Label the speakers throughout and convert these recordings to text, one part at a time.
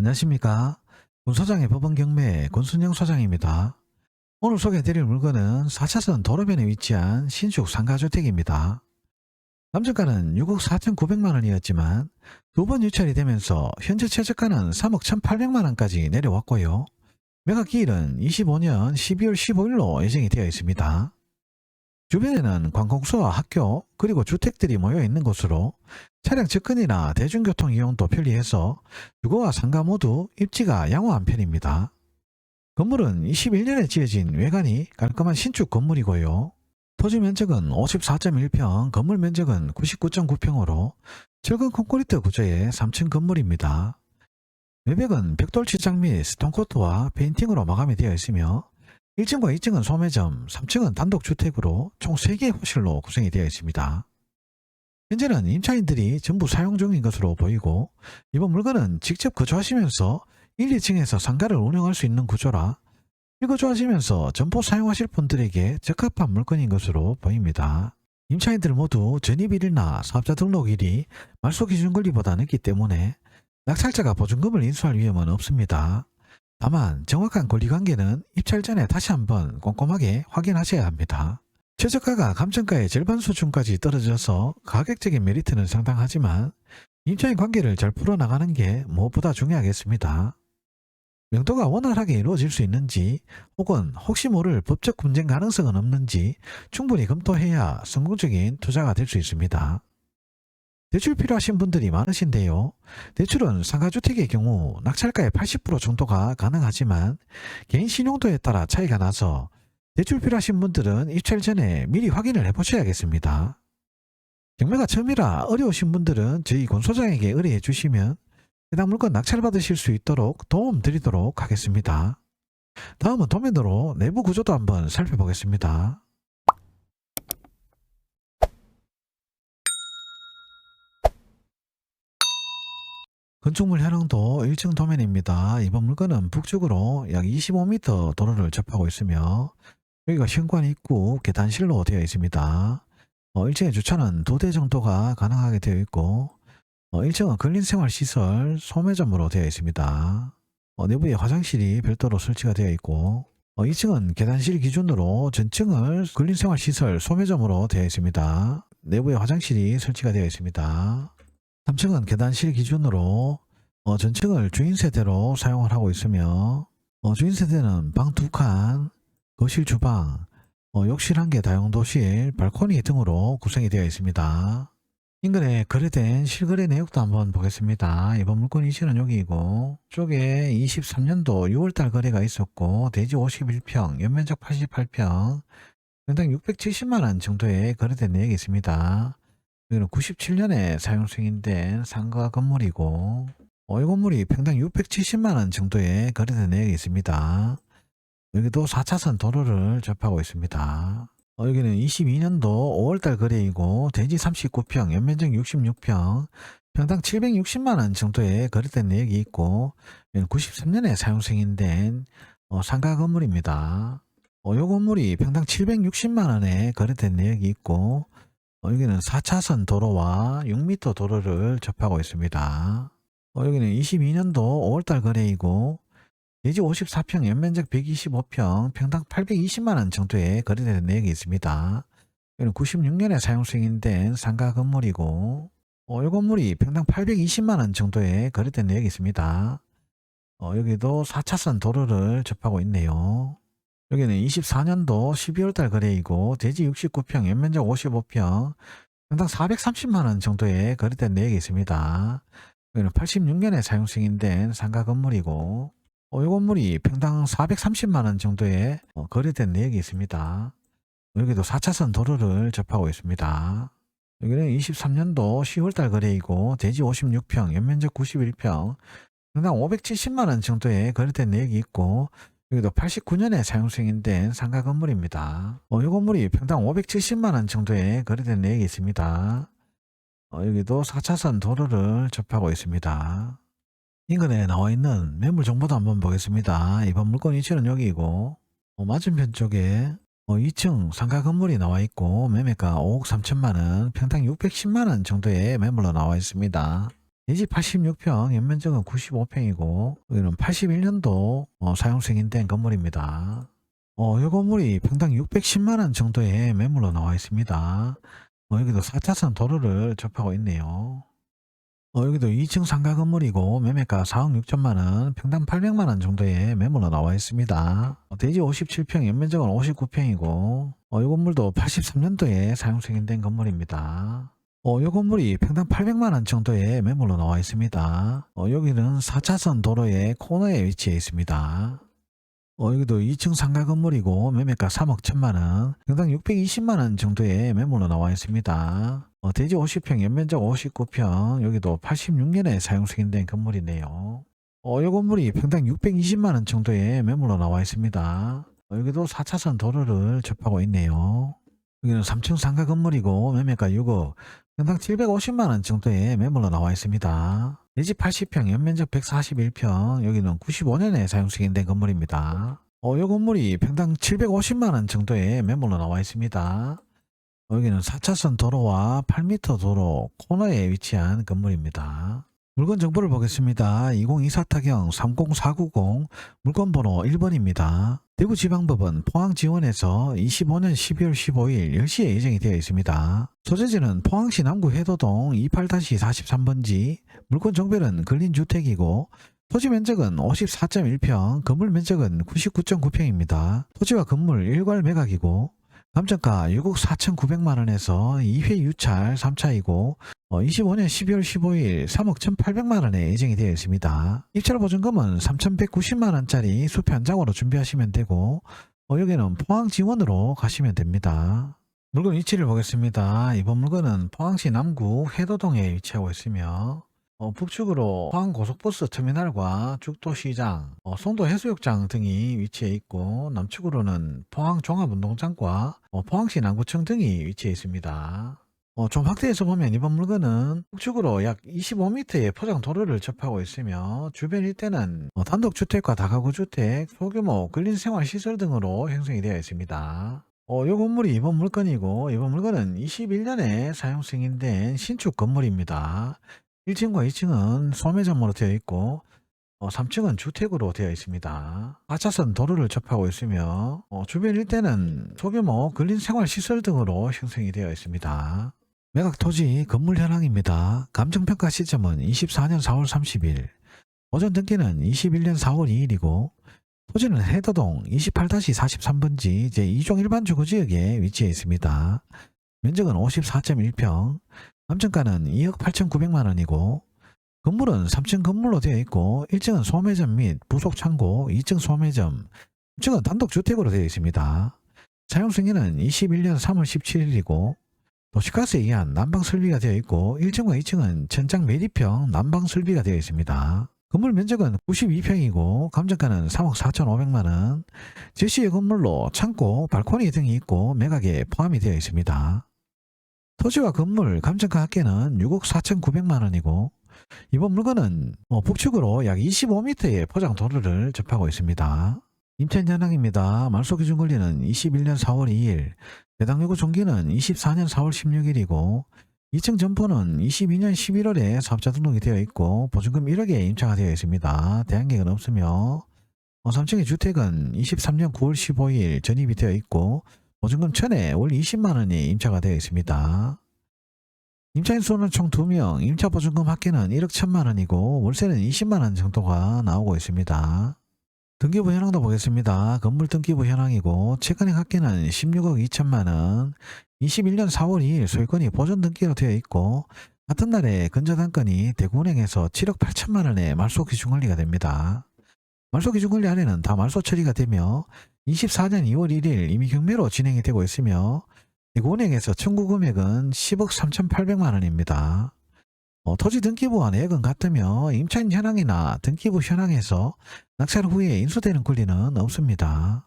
Speaker 1: 안녕하십니까. 군소장의 법원 경매 권순영 소장입니다. 오늘 소개해드릴 물건은 4차선 도로변에 위치한 신축 상가주택입니다. 남정가는 6억 4,900만원이었지만 두 번 유찰이 되면서 현재 최저가는 3억 1,800만원까지 내려왔고요. 매각 기일은 25년 12월 15일로 예정이 되어 있습니다. 주변에는 관공서와 학교 그리고 주택들이 모여 있는 곳으로 차량 접근이나 대중교통 이용도 편리해서 주거와 상가 모두 입지가 양호한 편입니다. 건물은 21년에 지어진 외관이 깔끔한 신축 건물이고요. 토지 면적은 54.1평, 건물 면적은 99.9평으로 철근 콘크리트 구조의 3층 건물입니다. 외벽은 벽돌 치장 및 스톤코트와 페인팅으로 마감이 되어 있으며 1층과 2층은 소매점, 3층은 단독주택으로 총 3개의 호실로 구성이 되어 있습니다. 현재는 임차인들이 전부 사용 중인 것으로 보이고 이번 물건은 직접 거주하시면서 1, 2층에서 상가를 운영할 수 있는 구조라 실거주하시면서 점포 사용하실 분들에게 적합한 물건인 것으로 보입니다. 임차인들 모두 전입일이나 사업자 등록일이 말소 기준 권리보다 늦기 때문에 낙찰자가 보증금을 인수할 위험은 없습니다. 다만 정확한 권리관계는 입찰 전에 다시 한번 꼼꼼하게 확인하셔야 합니다. 최저가가 감정가의 절반 수준까지 떨어져서 가격적인 메리트는 상당하지만 임차인 관계를 잘 풀어나가는 게 무엇보다 중요하겠습니다. 명도가 원활하게 이루어질 수 있는지 혹은 혹시 모를 법적 분쟁 가능성은 없는지 충분히 검토해야 성공적인 투자가 될 수 있습니다. 대출 필요하신 분들이 많으신데요. 대출은 상가주택의 경우 낙찰가의 80% 정도가 가능하지만 개인 신용도에 따라 차이가 나서 대출 필요하신 분들은 입찰 전에 미리 확인을 해보셔야겠습니다. 경매가 처음이라 어려우신 분들은 저희 권소장에게 의뢰해 주시면 해당 물건 낙찰받으실 수 있도록 도움 드리도록 하겠습니다. 다음은 도면으로 내부 구조도 한번 살펴보겠습니다. 건축물 현황도 1층 도면입니다. 이번 물건은 북쪽으로 약 25m 도로를 접하고 있으며 여기가 현관 입구 계단실로 되어 있습니다. 어, 1층에 주차는 두 대 정도가 가능하게 되어 있고 어, 1층은 근린생활시설 소매점으로 되어 있습니다. 어, 내부에 화장실이 별도로 설치가 되어 있고 어, 2층은 계단실 기준으로 전층을 근린생활시설 소매점으로 되어 있습니다. 내부에 화장실이 설치가 되어 있습니다. 3층은 계단 실 기준으로 어, 전층을 주인 세대로 사용을 하고 있으며 어, 주인 세대는 방두 칸, 거실 주방, 어, 욕실 한개 다용도실, 발코니 등으로 구성이 되어 있습니다. 인근에 거래된 실거래 내역도 한번 보겠습니다. 이번 물건 위치는 여기이고 쪽에 23년도 6월달 거래가 있었고 대지 51평, 연면적 88평, 평당 670만원 정도의 거래된 내역이 있습니다. 여기는 97년에 사용 승인된 상가 건물이고 어, 이 건물이 평당 670만원 정도의 거래된 내역이 있습니다. 여기도 4차선 도로를 접하고 있습니다. 어, 여기는 22년도 5월달 거래이고 대지 39평, 연면적 66평, 평당 760만원 정도의 거래된 내역이 있고 93년에 사용 승인된 어, 상가 건물입니다. 어, 이 건물이 평당 760만원에 거래된 내역이 있고 어, 여기는 4차선 도로와 6m 도로를 접하고 있습니다. 어, 여기는 22년도 5월달 거래이고 대지 54평, 연면적 125평, 평당 820만원 정도의 거래된 내역이 있습니다. 여기는 96년에 사용 승인된 상가 건물이고 어, 이 건물이 평당 820만원 정도의 거래된 내역이 있습니다. 어, 여기도 4차선 도로를 접하고 있네요. 여기는 24년도 12월 달 거래이고 대지 69평, 연면적 55평, 평당 430만 원 정도의 거래된 내역이 있습니다. 여기는 86년에 사용 승인된 상가 건물이고 어, 이 건물이 평당 430만 원 정도의 어, 거래된 내역이 있습니다. 여기도 4차선 도로를 접하고 있습니다. 여기는 23년도 10월 달 거래이고 대지 56평, 연면적 91평, 평당 570만 원 정도의 거래된 내역이 있고 여기도 89년에 사용 승인된 상가 건물입니다. 어, 이 건물이 평당 570만원 정도의 거래된 내역이 있습니다. 어, 여기도 4차선 도로를 접하고 있습니다. 인근에 나와 있는 매물 정보도 한번 보겠습니다. 이번 물건 위치는 여기이고 어, 맞은편 쪽에 어, 2층 상가 건물이 나와 있고 매매가 5억 3천만원, 평당 610만원 정도의 매물로 나와 있습니다. 대지 86평, 연면적은 95평이고 여기는 81년도 어, 사용 승인된 건물입니다. 어, 이 건물이 평당 610만 원 정도의 매물로 나와 있습니다. 어, 여기도 4차선 도로를 접하고 있네요. 어, 여기도 2층 상가 건물이고 매매가 4억 6천만 원, 평당 800만 원 정도의 매물로 나와 있습니다. 어, 대지 57평, 연면적은 59평이고 어, 이 건물도 83년도에 사용 승인된 건물입니다. 어, 이 건물이 평당 800만 원 정도의 매물로 나와 있습니다. 어, 여기는 4차선 도로의 코너에 위치해 있습니다. 어, 여기도 2층 상가 건물이고 매매가 3억 1천만 원, 평당 620만 원 정도의 매물로 나와 있습니다. 어, 대지 50평, 연면적 59평, 여기도 86년에 사용 승인된 건물이네요. 어, 이 건물이 평당 620만 원 정도의 매물로 나와 있습니다. 어, 여기도 4차선 도로를 접하고 있네요. 여기는 3층 상가 건물이고 매매가 6억, 평당 750만 원 정도의 매물로 나와 있습니다. 대지 80평, 연면적 141평, 여기는 95년에 사용 승인된 건물입니다. 어, 이 건물이 평당 750만 원 정도의 매물로 나와 있습니다. 어, 여기는 4차선 도로와 8m 도로 코너에 위치한 건물입니다. 물건 정보를 보겠습니다. 2024 타경 30490 물건 번호 1번입니다. 대구지방법원 포항지원에서 25년 12월 15일 10시에 예정이 되어 있습니다. 소재지는 포항시 남구 해도동 28-43번지 물건 정별은 근린주택이고 토지 면적은 54.1평, 건물 면적은 99.9평입니다. 토지와 건물 일괄 매각이고 감정가 6억 4,900만 원에서 2회 유찰 3차이고 25년 12월 15일 3억 1,800만 원에 예정이 되어 있습니다. 입찰 보증금은 3,190만 원짜리 수표 한 장으로 준비하시면 되고 어, 여기는 포항 지원으로 가시면 됩니다. 물건 위치를 보겠습니다. 이번 물건은 포항시 남구 해도동에 위치하고 있으며 어, 북측으로 포항 고속버스 터미널과 죽도시장, 어, 송도 해수욕장 등이 위치해 있고 남측으로는 포항 종합운동장과 어, 포항시 남구청 등이 위치해 있습니다. 어, 좀 확대해서 보면 이번 물건은 북측으로 약 25m의 포장 도로를 접하고 있으며 주변 일대는 어, 단독주택과 다가구주택, 소규모 근린생활시설 등으로 형성이 되어 있습니다. 어, 이 건물이 이번 물건이고 이번 물건은 21년에 사용 승인된 신축 건물입니다. 1층과 2층은 소매점으로 되어 있고 어, 3층은 주택으로 되어 있습니다. 4차선 도로를 접하고 있으며 어, 주변 일대는 소규모 근린생활시설 등으로 형성이 되어 있습니다. 매각 토지 건물 현황입니다. 감정평가 시점은 24년 4월 30일, 오전 등기는 21년 4월 2일이고 토지는 해도동 28-43번지 제2종 일반 주거지역에 위치해 있습니다. 면적은 54.1평, 감정가는 2억 8,900만 원이고 건물은 3층 건물로 되어 있고 1층은 소매점 및 부속 창고, 2층 소매점, 3층은 단독주택으로 되어 있습니다. 사용 승인은 21년 3월 17일이고 도시가스에 의한 난방 설비가 되어 있고 1층과 2층은 천장 매립형 난방 설비가 되어 있습니다. 건물 면적은 92평이고 감정가는 3억 4,500만 원, 제시의 건물로 창고, 발코니 등이 있고 매각에 포함이 되어 있습니다. 토지와 건물 감정가 합계는 6억 4,900만 원이고 이번 물건은 어, 북측으로 약 25m의 포장 도로를 접하고 있습니다. 임차 현황입니다. 말소 기준 권리는 21년 4월 2일, 배당 요구 종기는 24년 4월 16일이고 2층 점포는 22년 11월에 사업자 등록이 되어 있고 보증금 1억에 임차가 되어 있습니다. 대항객은 없으며 어, 3층의 주택은 23년 9월 15일 전입이 되어 있고 보증금 1000에 월 20만 원이 임차가 되어 있습니다. 임차인 수는 총 2명, 임차 보증금 합계는 1억 1000만 원이고 월세는 20만 원 정도가 나오고 있습니다. 등기부 현황도 보겠습니다. 건물 등기부 현황이고 채권액 합계는 16억 2천만 원, 21년 4월 2일 소유권이 보존 등기로 되어 있고 같은 날에 근저당권이 대구은행에서 7억 8천만 원의 말소 기준 권리가 됩니다. 말소 기준 권리 안에는 다 말소 처리가 되며 24년 2월 1일 이미 경매로 진행이 되고 있으며 대구은행에서 청구 금액은 10억 3,800만 원입니다. 어, 토지 등기부와 내역은 같으며 임차인 현황이나 등기부 현황에서 낙찰 후에 인수되는 권리는 없습니다.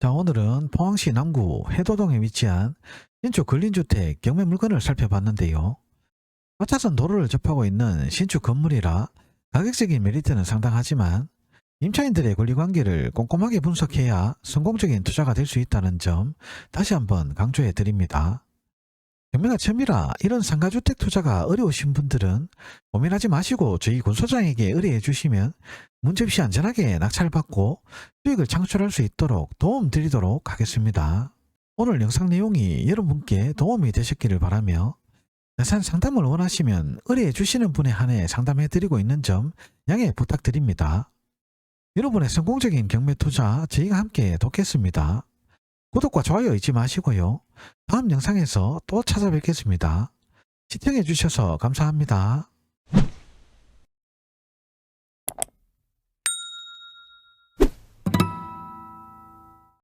Speaker 1: 자 오늘은 포항시 남구 해도동에 위치한 신축 근린주택 경매 물건을 살펴봤는데요. 4차선 도로를 접하고 있는 신축 건물이라 가격적인 메리트는 상당하지만 임차인들의 권리관계를 꼼꼼하게 분석해야 성공적인 투자가 될 수 있다는 점 다시 한번 강조해 드립니다. 경매가 처음이라 이런 상가주택 투자가 어려우신 분들은 고민하지 마시고 저희 군소장에게 의뢰해 주시면 문제 없이 안전하게 낙찰받고 수익을 창출할 수 있도록 도움 드리도록 하겠습니다. 오늘 영상 내용이 여러분께 도움이 되셨기를 바라며 자산 상담을 원하시면 의뢰해 주시는 분에 한해 상담해 드리고 있는 점 양해 부탁드립니다. 여러분의 성공적인 경매 투자 저희가 함께 돕겠습니다. 구독과 좋아요 잊지 마시고요. 다음 영상에서 또 찾아뵙겠습니다. 시청해 주셔서 감사합니다.